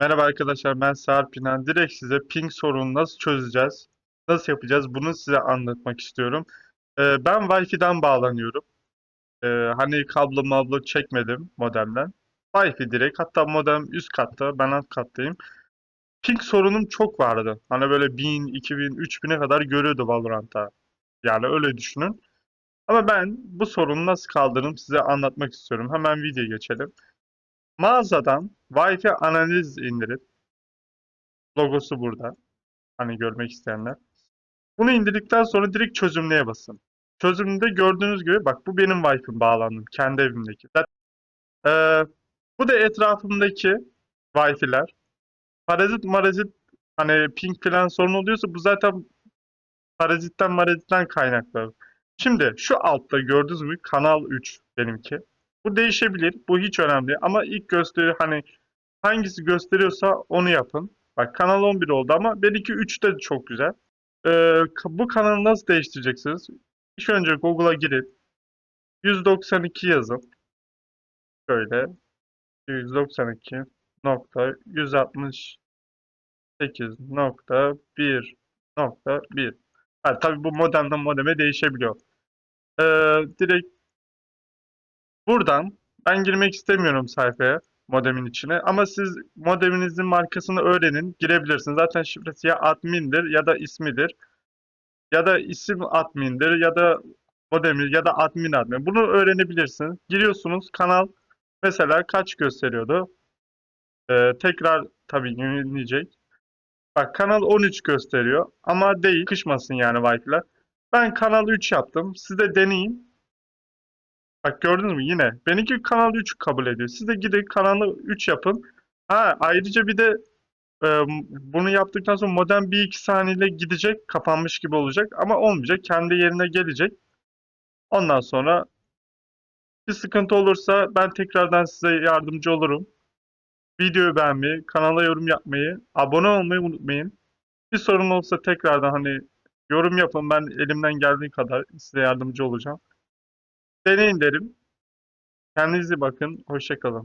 Merhaba arkadaşlar ben Sarp İnan. Direkt size ping sorununu nasıl çözeceğiz, nasıl yapacağız bunu size anlatmak istiyorum. Ee, ben Wi-Fi'den bağlanıyorum. Ee, hani kablo mablo çekmedim modemden. Wi-Fi direkt hatta modem üst katta ben alt kattayım. Ping sorunum çok vardı. Hani böyle 1000, 2000, 3000'e kadar görüyordu Valorant'ta. Yani öyle düşünün. Ama ben bu sorunu nasıl kaldırırım size anlatmak istiyorum. Hemen videoya geçelim. Mağazadan Wi-Fi analiz indirip logosu burada. Hani görmek isteyenler. Bunu indirdikten sonra direkt çözümleye basın. Çözümde gördüğünüz gibi bak bu benim Wi-Fi'm bağlandım. Kendi evimdeki. Eee, bu da etrafımdaki Wi-Fi'ler. Parazit marazit hani ping falan sorun oluyorsa bu zaten parazitten marazitten kaynaklı. Şimdi şu altta gördüğünüz gibi kanal 3 benimki. Bu değişebilir. Bu hiç önemli değil. Ama ilk gösteri hani hangisi gösteriyorsa onu yapın. Bak kanal 11 oldu ama benimki 3 de çok güzel. Ee, bu kanalı nasıl değiştireceksiniz? İlk önce Google'a girin. 192 yazın. Şöyle 192.168.1.1 Ha, tabii bu modemden modeme değişebiliyor. Ee, direkt buradan ben girmek istemiyorum sayfaya modemin içine ama siz modeminizin markasını öğrenin girebilirsiniz. Zaten şifresi ya admindir ya da ismidir ya da isim admindir ya da modemi ya da admin admin. Bunu öğrenebilirsiniz. Giriyorsunuz kanal mesela kaç gösteriyordu? Ee, tekrar tabii yenileyecek. Bak kanal 13 gösteriyor ama değil. Kışmasın yani Wi-Fi'ler. Ben kanal 3 yaptım. Siz de deneyin. Bak gördünüz mü yine. Benimki kanal 3 kabul ediyor. Siz de gidin kanalı 3 yapın. Ha ayrıca bir de e, bunu yaptıktan sonra modem 1-2 saniyeyle gidecek. Kapanmış gibi olacak. Ama olmayacak. Kendi yerine gelecek. Ondan sonra bir sıkıntı olursa ben tekrardan size yardımcı olurum. Videoyu beğenmeyi, kanala yorum yapmayı, abone olmayı unutmayın. Bir sorun olursa tekrardan hani yorum yapın. Ben elimden geldiği kadar size yardımcı olacağım. Deneyin derim. Kendinize bakın. Hoşça kalın.